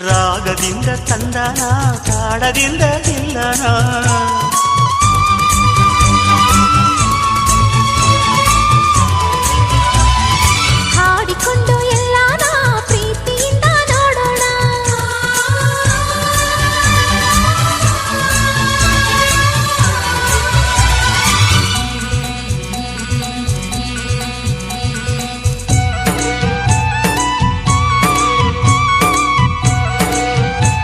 ರಾಗದಿಂದ ತಂದನ ತಾಡದಿಂದ ತಿಲ್ಲನ